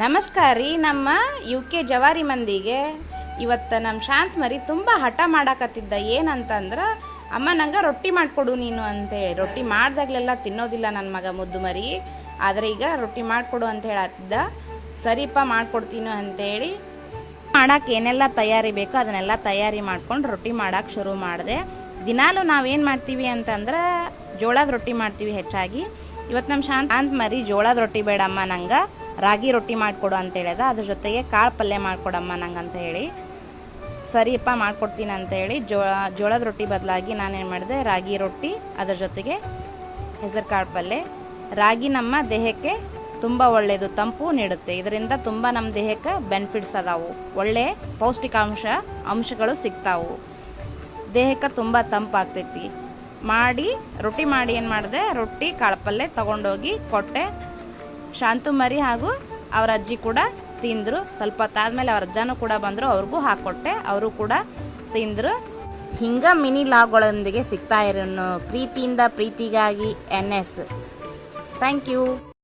ನಮಸ್ಕಾರ ರೀ ನಮ್ಮ ಯು ಕೆ ಜವಾರಿ ಮಂದಿಗೆ ಇವತ್ತು ನಮ್ಮ ಶಾಂತ್ ಮರಿ ತುಂಬ ಹಠ ಮಾಡಾಕತ್ತಿದ್ದ ಏನಂತಂದ್ರೆ, ಅಮ್ಮ, ನಂಗೆ ರೊಟ್ಟಿ ಮಾಡಿಕೊಡು ನೀನು ಅಂತೇಳಿ ರೊಟ್ಟಿ ಮಾಡ್ದಾಗ್ಲೆಲ್ಲ ತಿನ್ನೋದಿಲ್ಲ ನನ್ನ ಮಗ ಮುದ್ದು ಮರಿ. ಆದರೆ ಈಗ ರೊಟ್ಟಿ ಮಾಡಿಕೊಡು ಅಂತ ಹೇಳತ್ತಿದ್ದ ಸರಿಪ್ಪ, ಮಾಡ್ಕೊಡ್ತೀನಿ ಅಂತೇಳಿ ಮಾಡಕ್ಕೆ ಏನೆಲ್ಲ ತಯಾರಿ ಬೇಕೋ ಅದನ್ನೆಲ್ಲ ತಯಾರಿ ಮಾಡ್ಕೊಂಡು ರೊಟ್ಟಿ ಮಾಡೋಕೆ ಶುರು ಮಾಡಿದೆ. ದಿನಾಲು ನಾವೇನು ಮಾಡ್ತೀವಿ ಅಂತಂದ್ರೆ, ಜೋಳದ ರೊಟ್ಟಿ ಮಾಡ್ತೀವಿ ಹೆಚ್ಚಾಗಿ. ಇವತ್ತು ನಮ್ಮ ಶಾಂತ್ ಮರಿ ಜೋಳದ ರೊಟ್ಟಿ ಬೇಡಮ್ಮ ನಂಗೆ. ರಾಗಿ ರೊಟ್ಟಿ ಮಾಡಿಕೊಡು ಅಂತ ಹೇಳಿದ ಅದ್ರ ಜೊತೆಗೆ ಕಾಳು ಪಲ್ಯ ಮಾಡಿಕೊಡಮ್ಮ ನಂಗೆ ಅಂತ ಹೇಳಿ. ಸರಿಯಪ್ಪ ಮಾಡ್ಕೊಡ್ತೀನಿ ಅಂತ ಹೇಳಿ ಜೋಳ ಜೋಳದ ರೊಟ್ಟಿ ಬದಲಾಗಿ ನಾನೇನು ಮಾಡಿದೆ, ರಾಗಿ ರೊಟ್ಟಿ, ಅದ್ರ ಜೊತೆಗೆ ಹೆಸರು ಕಾಳು ಪಲ್ಯ. ರಾಗಿ ನಮ್ಮ ದೇಹಕ್ಕೆ ತುಂಬ ಒಳ್ಳೆಯದು ತಂಪು ನೀಡುತ್ತೆ. ಇದರಿಂದ ತುಂಬ ನಮ್ಮ ದೇಹಕ್ಕೆ ಬೆನಿಫಿಟ್ಸ್ ಅದಾವು. ಒಳ್ಳೆ ಪೌಷ್ಟಿಕಾಂಶ ಅಂಶಗಳು ಸಿಗ್ತಾವು. ದೇಹಕ್ಕೆ ತುಂಬ ತಂಪಾಗ್ತೈತಿ ಮಾಡಿ, ರೊಟ್ಟಿ ಮಾಡಿ ಏನು ಮಾಡಿದೆ, ರೊಟ್ಟಿ, ಕಾಳು ಪಲ್ಯ ತಗೊಂಡೋಗಿ ಕೊಟ್ಟೆ. ಶಾಂತು ಮರಿ ಹಾಗೂ ಅವ್ರ ಅಜ್ಜಿ ಕೂಡ ತಿಂದರು. ಸ್ವಲ್ಪ ಹೊತ್ತಾದ್ಮೇಲೆ ಅವ್ರ ಅಜ್ಜನೂ ಕೂಡ ಬಂದರು, ಅವ್ರಿಗೂ ಹಾಕ್ಕೊಟ್ಟೆ ಅವರು ಕೂಡ ತಿಂದರು. ಹಿಂಗ ಮಿನಿ ಲಾಗ್ಗಳೊಂದಿಗೆ ಸಿಗ್ತಾ ಇರೋನು ಪ್ರೀತಿಯಿಂದ ಪ್ರೀತಿಗಾಗಿ ಎನ್ ಎಸ್. Thank you.